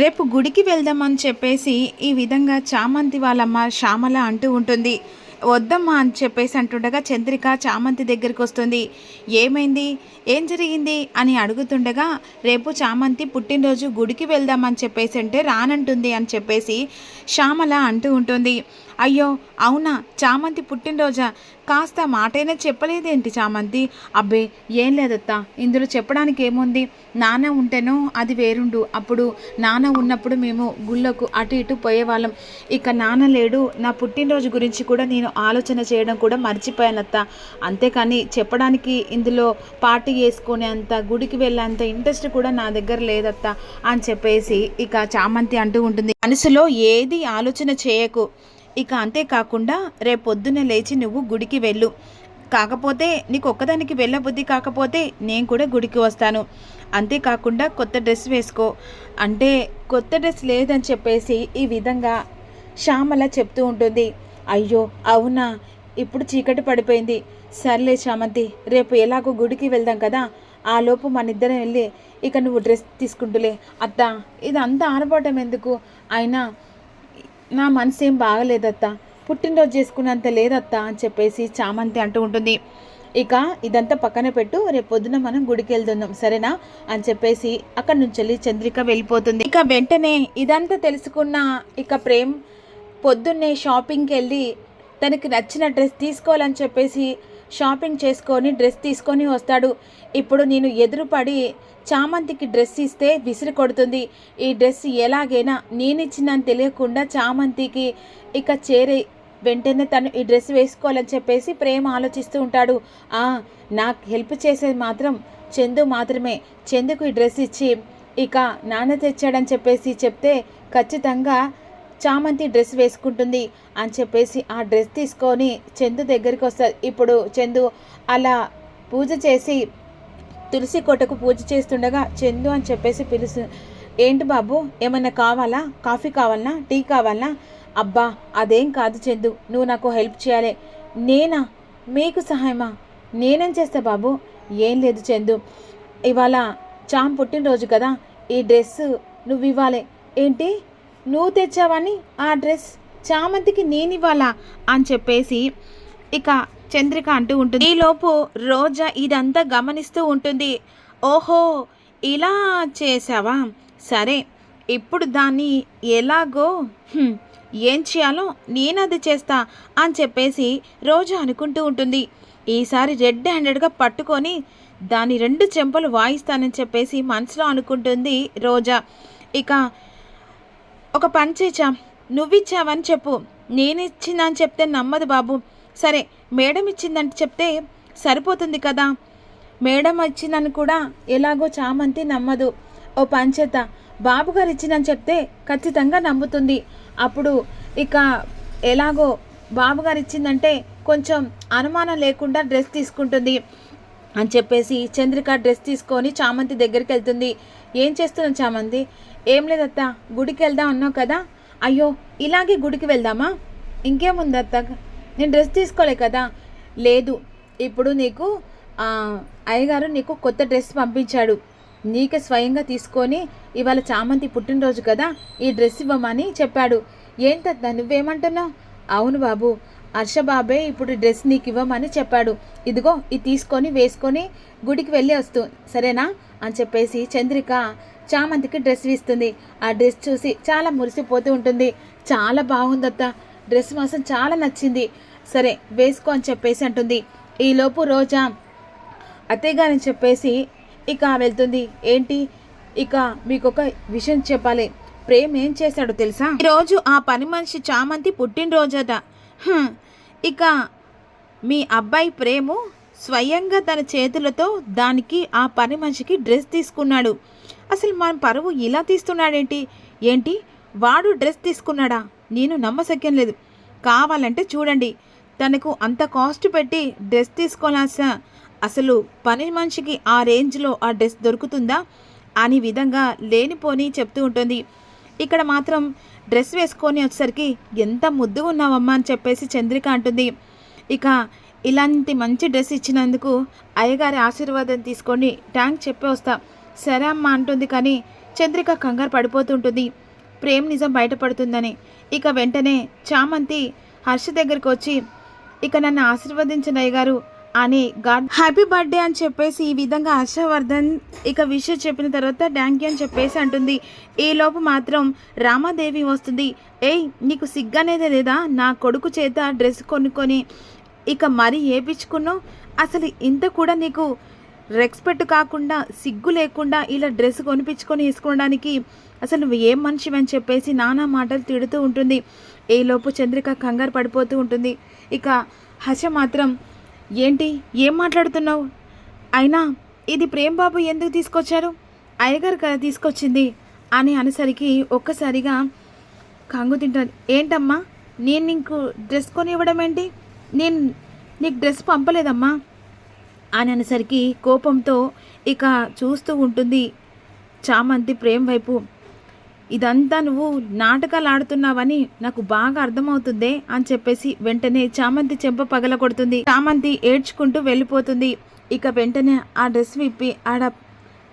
రేపు గుడికి వెళ్దామని చెప్పేసి ఈ విధంగా చామంతి వాళ్ళమ్మ శ్యామల అంటూ ఉంటుంది. వద్దమ్మా అని చెప్పేసి అంటుండగా చంద్రిక చామంతి దగ్గరికి వస్తుంది. ఏమైంది? ఏం జరిగింది? అని అడుగుతుండగా రేపు చామంతి పుట్టినరోజు గుడికి వెళ్దామని చెప్పేసి అంటే రానంటుంది అని చెప్పేసి శ్యామల అంటూ ఉంటుంది. అయ్యో అవునా? చామంతి పుట్టినరోజా? కాస్త మాటైనా చెప్పలేదేంటి చామంతి? అబ్బే ఏం లేదత్తా. ఇందులో చెప్పడానికి ఏముంది నాన్న ఉంటేనో అది వేరుండు. అప్పుడు నాన్న ఉన్నప్పుడు మేము గుళ్ళకు అటు ఇటు పోయేవాళ్ళం. ఇక నాన్న లేడు. నా పుట్టినరోజు గురించి కూడా నేను ఆలోచన చేయడం కూడా మర్చిపోయానత్త. అంతేకాని చెప్పడానికి ఇందులో పార్టీ చేసుకునే అంత గుడికి వెళ్ళేంత ఇంట్రెస్ట్ కూడా నా దగ్గర లేదత్త అని చెప్పేసి ఇక చామంతి అంటూ ఉంటుంది. మనసులో ఏది ఆలోచన చేయకు. ఇక అంతేకాకుండా రేపొద్దున లేచి నువ్వు గుడికి వెళ్ళు. కాకపోతే నీకు ఒక్కదానికి వెళ్ళబుద్ధి కాకపోతే నేను కూడా గుడికి వస్తాను. అంతేకాకుండా కొత్త డ్రెస్ వేసుకో. అంటే కొత్త డ్రెస్ లేదని చెప్పేసి ఈ విధంగా శ్యామల చెప్తూ ఉంటుంది. అయ్యో అవునా? ఇప్పుడు చీకటి పడిపోయింది. సర్లే శ్యామంతి రేపు ఎలాగో గుడికి వెళ్దాం కదా. ఆ లోపు మన ఇద్దరం వెళ్ళి ఇక నువ్వు డ్రెస్ తీసుకుంటులే. అత్త ఇదంతా ఆరబోటం ఎందుకు? అయినా నా మనసు ఏం బాగలేదత్తా. పుట్టినరోజు చేసుకున్నంత లేదత్తా అని చెప్పేసి చామంతి అంటూ ఉంటుంది. ఇక ఇదంతా పక్కన పెట్టు రేపు పొద్దున మనం గుడికి వెళ్తున్నాం సరేనా? అని చెప్పేసి అక్కడి నుంచి వెళ్ళి చంద్రిక వెళ్ళిపోతుంది. ఇక వెంటనే ఇదంతా తెలుసుకున్న ఇక ప్రేమ్ పొద్దున్నే షాపింగ్కి వెళ్ళి తనకి నచ్చిన డ్రెస్ తీసుకోవాలని చెప్పేసి షాపింగ్ చేసుకొని డ్రెస్ తీసుకొని వస్తాడు. ఇప్పుడు నేను ఎదురుపడి చామంతికి డ్రెస్ ఇస్తే విసిరి కొడుతుంది. ఈ డ్రెస్ ఎలాగైనా నేనిచ్చినని తెలియకుండా చామంతికి ఇక చేరే వెంటనే తను ఈ డ్రెస్ వేసుకోవాలని చెప్పేసి ప్రేమ ఆలోచిస్తూ ఉంటాడు. ఆ నాకు హెల్ప్ చేసేది మాత్రం చందు మాత్రమే. చందుకు ఈ డ్రెస్ ఇచ్చి ఇక నాన్న తెచ్చాడని చెప్పేసి చెప్తే ఖచ్చితంగా చామంతి డ్రెస్ వేసుకుంటుంది అని చెప్పేసి ఆ డ్రెస్ తీసుకొని చందు దగ్గరికి వస్తుంది ఇప్పుడు చందు అలా పూజ చేసి తులసి కోటకు పూజ చేస్తుండగా చందు అని చెప్పేసి పిలుస్తు ఏంటి బాబు ఏమన్నా కావాలా? కాఫీ కావాలనా? టీ కావాలనా? అబ్బా అదేం కాదు చందు నువ్వు నాకు హెల్ప్ చేయాలి. నేనా? మీకు సహాయమా? నేనేం చేస్తా బాబు? ఏం లేదు చందు ఇవాళ చామ్ పుట్టినరోజు కదా ఈ డ్రెస్ నువ్వు ఇవ్వాలి. ఏంటి? నువ్వు తెచ్చావని ఆ డ్రెస్ చామంతికి నేను ఇవ్వాలా అని చెప్పేసి ఇక చంద్రిక అంటూ ఉంటుంది. ఈలోపు రోజా ఇదంతా గమనిస్తూ ఉంటుంది. ఓహో ఇలా చేసావా సరే ఇప్పుడు దాన్ని ఎలాగో? ఏం చేయాలో నేను అది చేస్తా అని చెప్పేసి రోజా అనుకుంటూ ఉంటుంది. ఈసారి రెడ్ హ్యాండెడ్గా పట్టుకొని దాని రెండు చెంపలు వాయిస్తానని చెప్పేసి మనసులో అనుకుంటుంది రోజా. ఇక ఒక పని చేచా. నువ్విచ్చావని చెప్పు. నేను ఇచ్చిందని చెప్తే నమ్మదు బాబు. సరే మేడం ఇచ్చిందని చెప్తే సరిపోతుంది కదా. మేడం ఇచ్చిందని కూడా ఎలాగో చామంతి నమ్మదు. ఓ పంచేత బాబుగారు ఇచ్చిందని చెప్తే ఖచ్చితంగా నమ్ముతుంది. అప్పుడు ఇక ఎలాగో బాబుగారు ఇచ్చిందంటే కొంచెం అనుమానం లేకుండా డ్రెస్ తీసుకుంటుంది అని చెప్పేసి చంద్రిక డ్రెస్ తీసుకొని చామంతి దగ్గరికి వెళ్తుంది. ఏం చేస్తున్నావు చామంతి? ఏం లేదత్త గుడికి వెళ్దాం అన్నావు కదా? అయ్యో ఇలాగే గుడికి వెళ్దామా? ఇంకేముంది అత్త నేను డ్రెస్ తీసుకోలే కదా. లేదు ఇప్పుడు నీకు అయ్యగారు నీకు కొత్త డ్రెస్ పంపించాడు. నీకే స్వయంగా తీసుకొని ఇవాళ చామంతి పుట్టినరోజు కదా ఈ డ్రెస్ ఇవ్వమని చెప్పాడు. ఏంటత్తా నువ్వేమంటున్నావు? అవును బాబు హర్షబాబే ఇప్పుడు డ్రెస్ నీకు ఇవ్వమని చెప్పాడు. ఇదిగో ఇది తీసుకొని వేసుకొని గుడికి వెళ్ళి వస్తూ సరేనా? అని చెప్పేసి చంద్రిక చామంతికి డ్రెస్ ఇస్తుంది ఆ డ్రెస్ చూసి చాలా మురిసిపోతూ ఉంటుంది. చాలా బాగుందత్త. డ్రెస్ మాత్రం చాలా నచ్చింది. సరే వేసుకో అని చెప్పేసి అంటుంది. ఈలోపు రోజా అత్తయ్య గారని చెప్పేసి ఇక వెళ్తుంది. ఏంటి? ఇక మీకు ఒక విషయం చెప్పాలి. ప్రేమ్ ఏం చేశాడో తెలుసా? ఈరోజు ఆ పని మనిషి చామంతి పుట్టినరోజట. ఇక మీ అబ్బాయి ప్రేము స్వయంగా తన చేతులతో దానికి ఆ పని మనిషికి డ్రెస్ తీసుకున్నాడు. అసలు మన పరువు ఇలా తీస్తున్నాడేంటి? ఏంటి? వాడు డ్రెస్ తీసుకున్నాడా? నేను నమ్మసక్యం లేదు. కావాలంటే చూడండి. తనకు అంత కాస్ట్ పెట్టి డ్రెస్ తీసుకోవాల్సిన అసలు పని మనిషికి ఆ రేంజ్లో ఆ డ్రెస్ దొరుకుతుందా? అని విధంగా లేనిపోని చెప్తూ ఉంటుంది. ఇక్కడ మాత్రం డ్రెస్ వేసుకొని వచ్చేసరికి ఎంత ముద్దుగా ఉన్నావమ్మా అని చెప్పేసి చంద్రిక అంటుంది. ఇక ఇలాంటి మంచి డ్రెస్ ఇచ్చినందుకు అయ్యగారి ఆశీర్వాదం తీసుకొని ట్యాంక్ చెప్పి వస్తాను సరే అమ్మ అంటుంది కానీ చంద్రిక కంగారు పడిపోతుంటుంది. ప్రేమ్ నిజం బయటపడుతుందని. ఇక వెంటనే చామంతి హర్ష దగ్గరికి వచ్చి ఇక నన్ను ఆశీర్వదించిన గారు అని గాడ్ హ్యాపీ బర్త్డే అని చెప్పేసి ఈ విధంగా హర్షవర్ధన్ ఇక విషయం చెప్పిన తర్వాత థ్యాంక్ యూ అని చెప్పేసి అంటుంది. ఈలోపు మాత్రం రామాదేవి వస్తుంది. ఏయ్ నీకు సిగ్గనేదే లేదా? నా కొడుకు చేత డ్రెస్ కొనుక్కొని ఇక మరీ ఏపించుకున్నావు? అసలు ఇంత కూడా నీకు రెస్పెక్ట్ కాకుండా సిగ్గు లేకుండా ఇలా డ్రెస్ కొనిపించుకొని వేసుకోవడానికి అసలు నువ్వు ఏం మనిషివని అని చెప్పేసి నానా మాటలు తిడుతూ ఉంటుంది. ఏలోపు చంద్రిక కంగారు పడిపోతూ ఉంటుంది. ఇక హర్ష మాత్రం ఏంటి? ఏం మాట్లాడుతున్నావు? అయినా ఇది ప్రేమ్ బాబు ఎందుకు తీసుకొచ్చారు? అయ్యగారు కదా తీసుకొచ్చింది? అని అనేసరికి ఒక్కసారిగా కంగు తింటాను ఏంటమ్మా? నేను నీకు డ్రెస్ కొని ఇవ్వడం ఏంటి నేను నీకు డ్రెస్ పంపలేదమ్మా? అని అనేసరికి కోపంతో ఇక చూస్తూ ఉంటుంది చామంతి ప్రేమ్ వైపు. ఇదంతా నువ్వు నాటకాలు ఆడుతున్నావని నాకు బాగా అర్థమవుతుందే అని చెప్పేసి వెంటనే చామంతి చెంప పగల కొడుతుంది. చామంతి ఏడ్చుకుంటూ వెళ్ళిపోతుంది. ఇక వెంటనే ఆ డ్రెస్ విప్పి ఆడ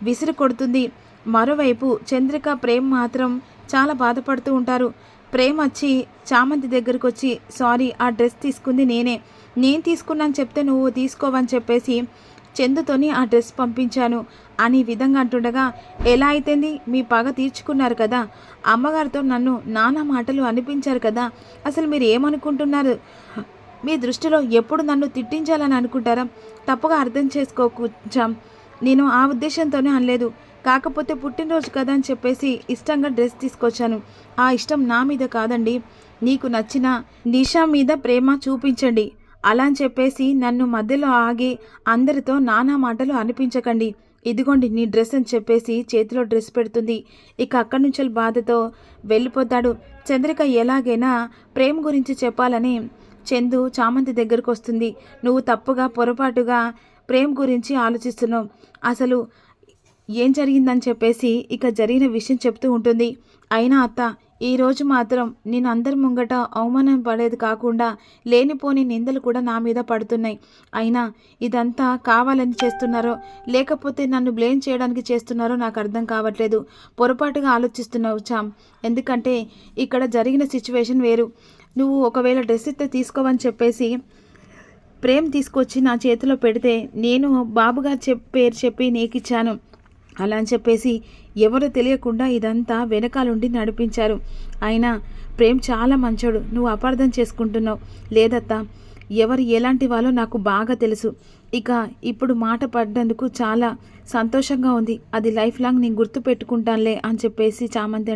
విసిరి కొడుతుంది. మరోవైపు చంద్రిక ప్రేమ్ మాత్రం చాలా బాధపడుతూ ఉంటారు. ప్రేమ వచ్చి చామంతి దగ్గరకు వచ్చి సారీ ఆ డ్రెస్ తీసుకుంది నేనే. నేను తీసుకున్నాను చెప్తే నువ్వు తీసుకోవని చెప్పేసి చందుతోని ఆ డ్రెస్ పంపించాను. అని విధంగా అంటుండగా ఎలా అయితేంది? మీ పగ తీర్చుకున్నారు కదా. అమ్మగారితో నన్ను నానా మాటలు అనిపించారు కదా. అసలు మీరు ఏమనుకుంటున్నారు? మీ దృష్టిలో ఎప్పుడు నన్ను తిట్టించాలని అనుకుంటారా? తప్పుగా అర్థం చేసుకోకు నేను ఆ ఉద్దేశంతోనే అనలేదు. కాకపోతే పుట్టినరోజు కదా అని చెప్పేసి ఇష్టంగా డ్రెస్ తీసుకొచ్చాను. ఆ ఇష్టం నా మీద కాదండి. నీకు నచ్చిన నిషా మీద ప్రేమ చూపించండి. అలా అని చెప్పేసి నన్ను మధ్యలో ఆగి అందరితో నానా మాటలు అనిపించకండి. ఇదిగోండి నీ డ్రెస్ అని చెప్పేసి చేతిలో డ్రెస్ పెడుతుంది. ఇక అక్కడి నుంచి బాధతో వెళ్ళిపోతాడు. చంద్రిక ఎలాగైనా ప్రేమ గురించి చెప్పాలని చందు చామంతి దగ్గరకు వస్తుంది. నువ్వు తప్పుగా పొరపాటుగా ప్రేమ్ గురించి ఆలోచిస్తున్నావు. అసలు ఏం జరిగిందని చెప్పేసి ఇక జరిగిన విషయం చెప్తూ ఉంటుంది. అయినా అత్త ఈరోజు మాత్రం నేను అందరి ముంగట అవమానం పడేది కాకుండా లేనిపోని నిందలు కూడా నా మీద పడుతున్నాయి. అయినా ఇదంతా కావాలని చేస్తున్నారో లేకపోతే నన్ను బ్లేమ్ చేయడానికి చేస్తున్నారో నాకు అర్థం కావట్లేదు. పొరపాటుగా ఆలోచిస్తున్నావు చామ్ ఎందుకంటే ఇక్కడ జరిగిన సిచ్యువేషన్ వేరు. నువ్వు ఒకవేళ డ్రెస్ ఇస్తే తీసుకోవని చెప్పేసి ప్రేమ్ తీసుకొచ్చి నా చేతిలో పెడితే నేను బాబుగారు చెప్ పేరు చెప్పి నీకు ఇచ్చాను అలా అని చెప్పేసి ఎవరు తెలియకుండా ఇదంతా వెనకాలుండి నడిపించారు. అయినా ప్రేమ్ చాలా మంచోడు. నువ్వు అపార్థం చేసుకుంటున్నావు. లేదత్తా ఎవరు ఎలాంటి వాళ్ళో నాకు బాగా తెలుసు. ఇక ఇప్పుడు మాట పడ్డందుకు చాలా సంతోషంగా ఉంది. అది లైఫ్ లాంగ్ నేను గుర్తు పెట్టుకుంటానులే అని చెప్పేసి చామంతి